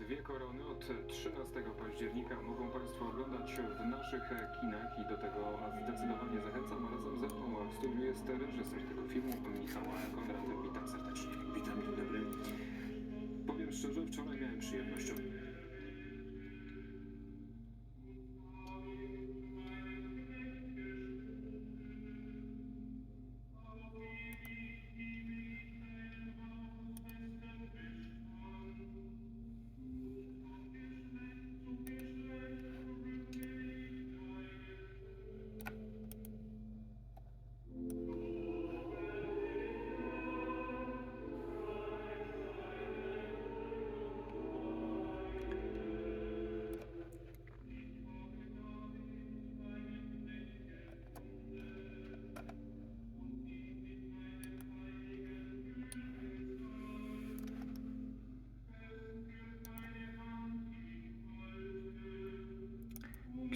Dwie korony od 13 października mogą Państwo oglądać w naszych kinach i do tego zdecydowanie zachęcam. A razem ze mną w studiu jest reżyser tego filmu, Michał Konrad. Witam serdecznie. Witam, dzień dobry. Powiem szczerze, wczoraj miałem przyjemność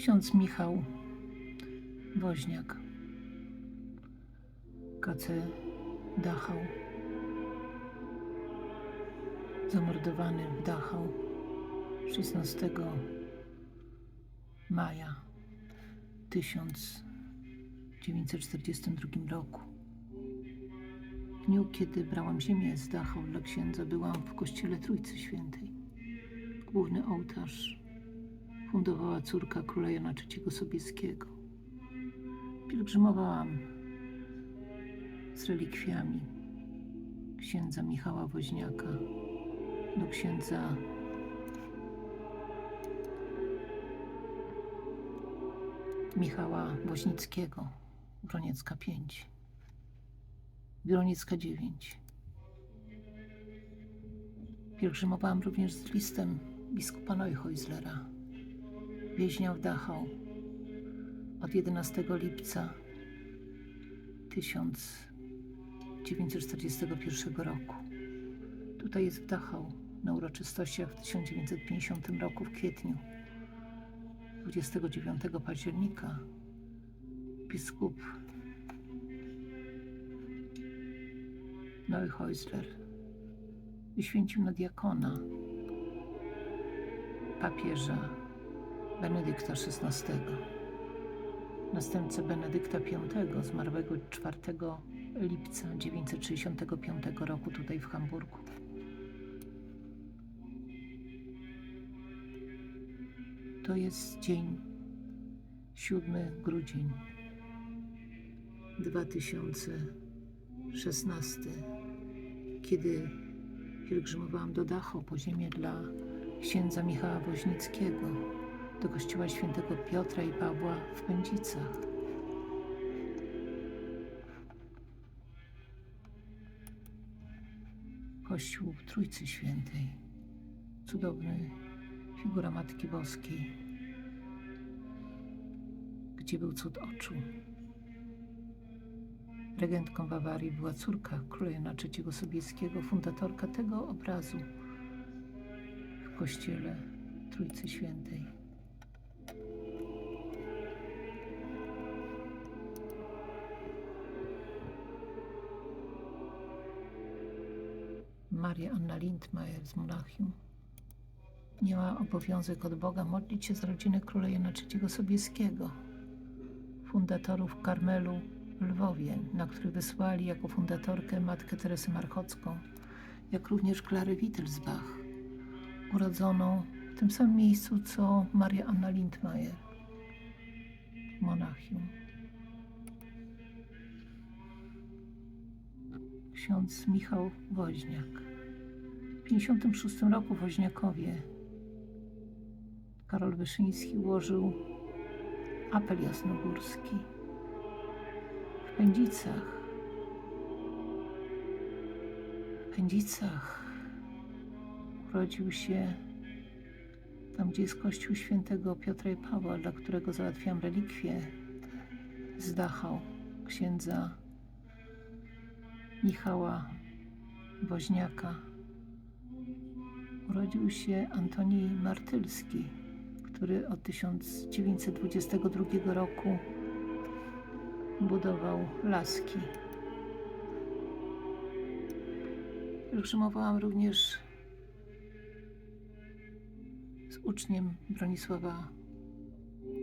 Ksiądz Michał Woźniak, KC Dachau, zamordowany w Dachau 16 maja 1942 roku. W dniu, kiedy brałam ziemię z Dachau dla księdza, byłam w kościele Trójcy Świętej. Główny ołtarz fundowała córka króla Jana III Sobieskiego. Pielgrzymowałam z relikwiami księdza Michała Woźniaka do księdza Michała Woźnickiego, Broniecka 5, Broniecka 9. Pielgrzymowałam również z listem biskupa Neuhäuslera, więźnia w Dachau od 11 lipca 1941 roku. Tutaj jest w Dachau na uroczystościach w 1950 roku w kwietniu. 29 października biskup Neuhäusler wyświęcił na diakona papieża Benedykta XVI. Następcę Benedykta V, zmarłego 4 lipca 965 roku tutaj w Hamburgu. To jest dzień 7 grudzień 2016, kiedy pielgrzymowałam do Dachau po ziemię dla księdza Michała Woźnickiego do kościoła świętego Piotra i Pawła w Pędzicach. Kościół Trójcy Świętej, cudowny figura Matki Boskiej, gdzie był cud oczu. Regentką Bawarii była córka króla III Sobieskiego, fundatorka tego obrazu w kościele Trójcy Świętej. Maria Anna Lindmayer z Monachium miała obowiązek od Boga modlić się za rodzinę króla Jana III Sobieskiego, fundatorów Karmelu w Lwowie, na który wysłali jako fundatorkę matkę Teresę Marchocką, jak również Klarę Wittelsbach, urodzoną w tym samym miejscu co Maria Anna Lindmayer w Monachium. Ksiądz Michał Woźniak. W 1956 roku w Woźniakowie Karol Wyszyński ułożył apel jasnogórski. W Pędzicach. W Pędzicach urodził się tam, gdzie jest kościół świętego Piotra i Pawła, dla którego załatwiam relikwie z Dachau księdza Michała Woźniaka. Urodził się Antoni Martylski, który od 1922 roku budował laski. Pielgrzymowałam również jest uczniem Bronisława,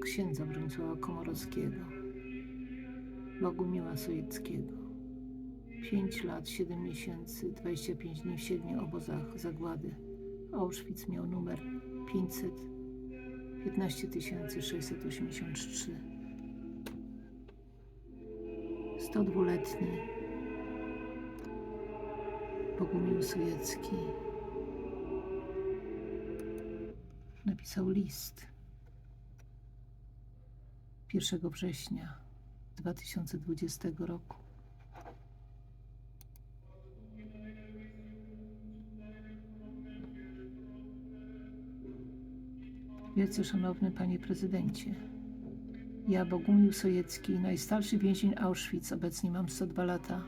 księdza Bronisława Komorowskiego, Bogumiła Sojeckiego. 5 lat, 7 miesięcy, 25 dni w siedmiu obozach zagłady. Auschwitz miał numer 500 15 683. 102-letni Bogumił napisał list 1 września 2020 roku. Wielce szanowny panie prezydencie, ja Bogumił Sojecki, najstarszy więzień Auschwitz, obecnie mam 102 lata,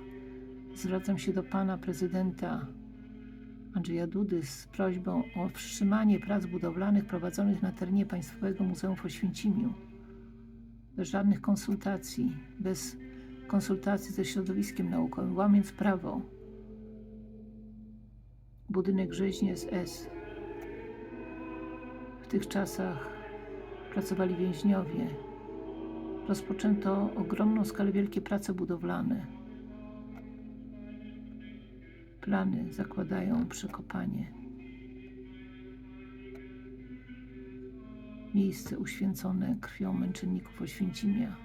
zwracam się do pana prezydenta Andrzeja Dudy z prośbą o wstrzymanie prac budowlanych prowadzonych na terenie Państwowego Muzeum w Oświęcimiu. Bez żadnych konsultacji, bez konsultacji ze środowiskiem naukowym, łamiąc prawo. Budynek rzeźni SS. Tych czasach pracowali więźniowie. Rozpoczęto ogromną skalę wielkie prace budowlane. Plany zakładają przekopanie. Miejsce uświęcone krwią męczenników Oświęcimia.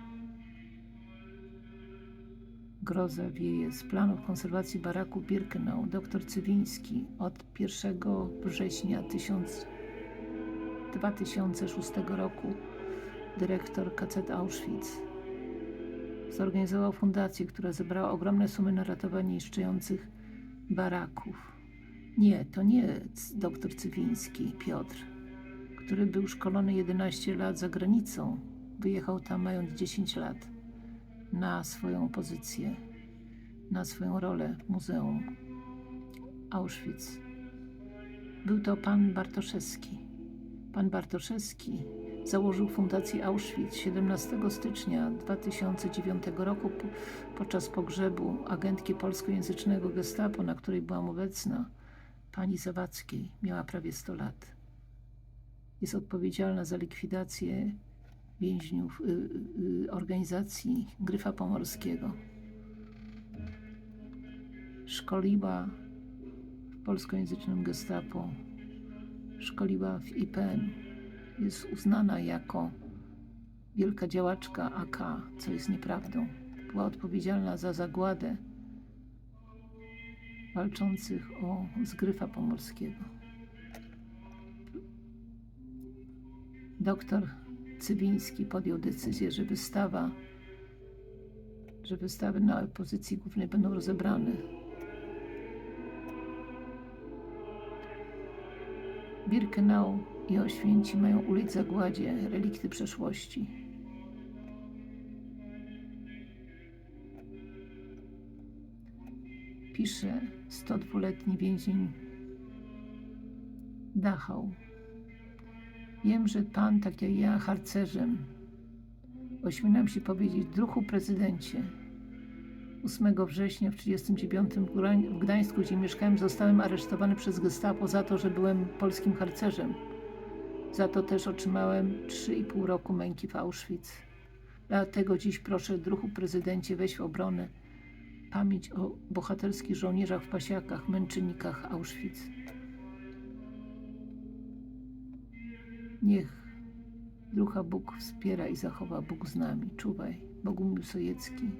Groza wieje z planów konserwacji baraku Birkenau. Dr Cywiński od 1 września 1000 2006 roku dyrektor KZ Auschwitz zorganizował fundację, która zebrała ogromne sumy na ratowanie niszczących baraków. Nie, to nie dr Cywiński, Piotr, który był szkolony 11 lat za granicą. Wyjechał tam mając 10 lat na swoją pozycję, na swoją rolę w Muzeum Auschwitz. Był to pan Bartoszewski. Pan Bartoszewski założył Fundację Auschwitz 17 stycznia 2009 roku po, podczas pogrzebu agentki polskojęzycznego gestapo, na której byłam obecna, pani Zawadzkiej. Miała prawie 100 lat. Jest odpowiedzialna za likwidację więźniów y, y, organizacji Gryfa Pomorskiego. Szkoliła w polskojęzycznym gestapo szkoliła w IPN. Jest uznana jako wielka działaczka AK, co jest nieprawdą. Była odpowiedzialna za zagładę walczących o zgryfa pomorskiego. Doktor Cywiński podjął decyzję, że wystawa, że wystawy na pozycji głównej będą rozebrane Birkenau i Oświęci mają ulic Zagładzie, relikty przeszłości. Pisze 102-letni więzień Dachau. Wiem, że pan, tak jak ja, harcerzem, ośmieliłam się powiedzieć, druhu prezydencie, 8 września w 1939 w Gdańsku, gdzie mieszkałem, zostałem aresztowany przez gestapo za to, że byłem polskim harcerzem. Za to też otrzymałem 3,5 roku męki w Auschwitz. Dlatego dziś proszę, druhu prezydencie, weź w obronę pamięć o bohaterskich żołnierzach w pasiakach, męczennikach Auschwitz. Niech Drucha Bóg wspiera i zachowa Bóg z nami. Czuwaj, Bogumił Sojecki,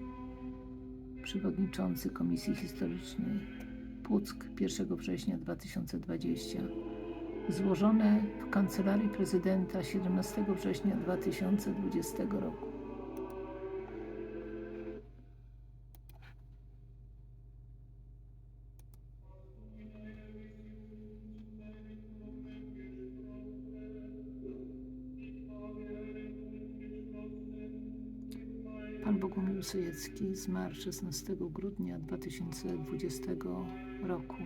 przewodniczący Komisji Historycznej Puck 1 września 2020. Złożone w Kancelarii Prezydenta 17 września 2020 roku. Sojecki zmarł 16 grudnia 2020 roku.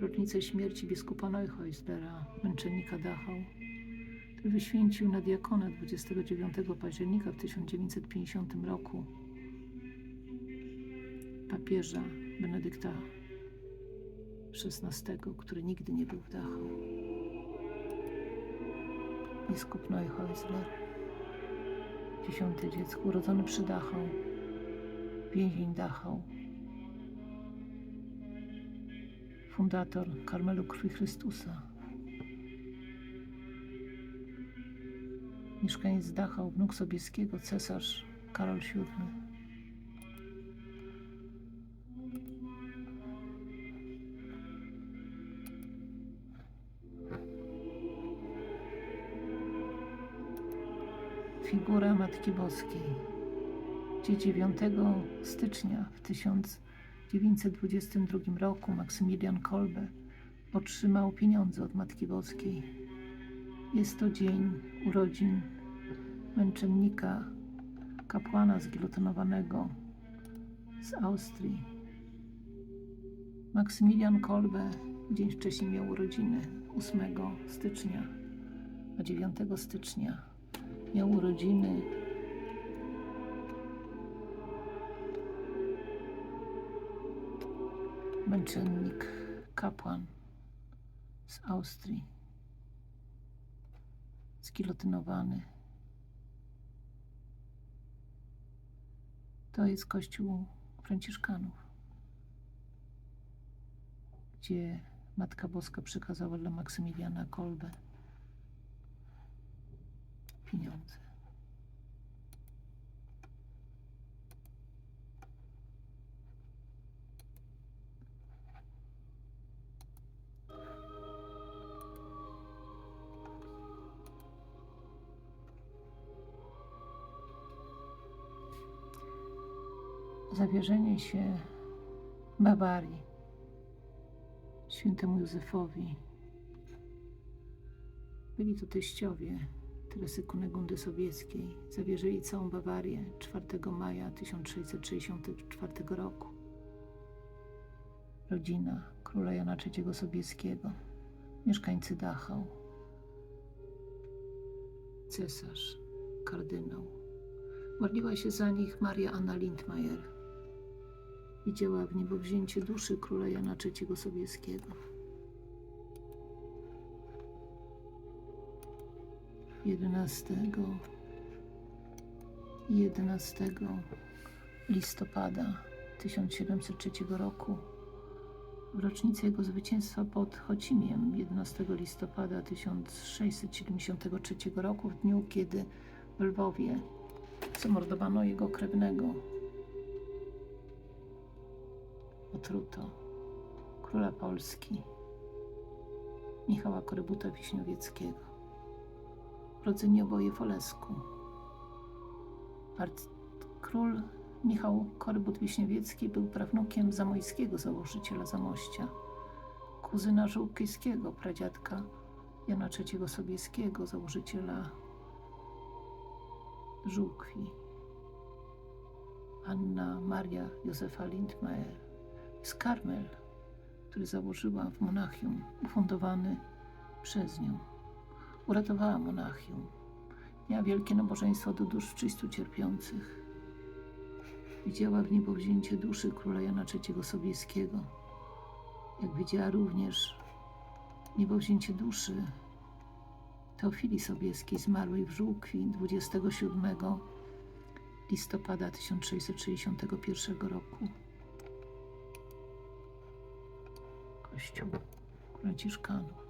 Rocznicę śmierci biskupa Neuchhäuslera, męczennika Dachau, który wyświęcił na diakona 29 października w 1950 roku papieża Benedykta XVI, który nigdy nie był w Dachau. biskup Neuhäusler. Dziesiąte dziecko urodzony przy Dachau. Więzień Dachau. Fundator Karmelu Krwi Chrystusa. Mieszkaniec Dachau, wnuk Sobieskiego, cesarz Karol VII. Figura Matki Boskiej. Gdzie 9 stycznia w 1922 roku Maksymilian Kolbe otrzymał pieniądze od Matki Boskiej. Jest to dzień urodzin męczennika, kapłana zgilotynowanego z Austrii. Maksymilian Kolbe dzień wcześniej miał urodziny 8 stycznia, a 9 stycznia miał urodziny. Męczennik, kapłan z Austrii, zgilotynowany. To jest kościół Franciszkanów, gdzie Matka Boska przekazała dla Maksymiliana Kolbe pieniądze. Zawierzenie się Bawarii świętemu Józefowi. Byli to teściowie Teresy Kunegundy Sowieckiej. Zawierzyli całą Bawarię 4 maja 1664 roku. Rodzina króla Jana III Sobieskiego, mieszkańcy Dachau, cesarz, kardynał. Modliła się za nich Maria Anna Lindmajer. Widziała w niebo wzięcie duszy króla Jana III Sobieskiego. 11 11 listopada 1703 roku w rocznicę jego zwycięstwa pod Chocimiem 11 listopada 1673 roku w dniu kiedy w Lwowie zamordowano jego krewnego otruto króla Polski Michała Korybuta Wiśniowieckiego rodzeni oboje w Olesku. Arc- Król Michał Korbut-Wiśniewiecki był prawnukiem Zamojskiego, założyciela Zamościa, kuzyna Żółkiewskiego, pradziadka Jana III Sobieskiego, założyciela Żółkwi. Anna Maria Józefa Lindmayer z Karmel, który założyła w Monachium, ufundowany przez nią uratowała Monachium. Miała wielkie nabożeństwo do dusz czystu cierpiących. Widziała w niebo wzięcie duszy króla Jana III Sobieskiego. Jak widziała również niebo wzięcie duszy Teofilii Sobieskiej, zmarłej w Żółkwi 27 listopada 1661 roku. Kościół Franciszkanów.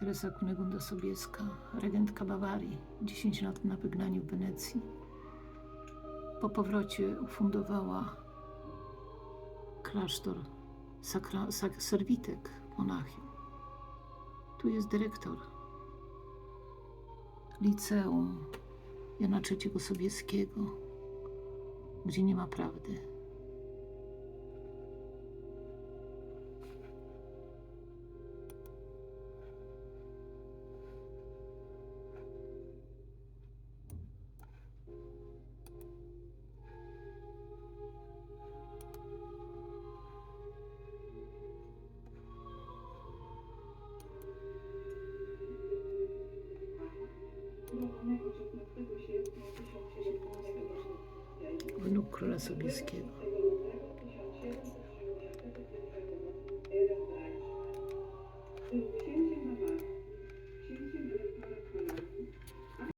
Teresa Kunegunda Sobieska, regentka Bawarii, 10 lat na wygnaniu w Wenecji. Po powrocie ufundowała klasztor Sakra, Sak, Serwitek Monachium. Tu jest dyrektor liceum Jana III Sobieskiego, gdzie nie ma prawdy. Wnuk króla Sobieskiego.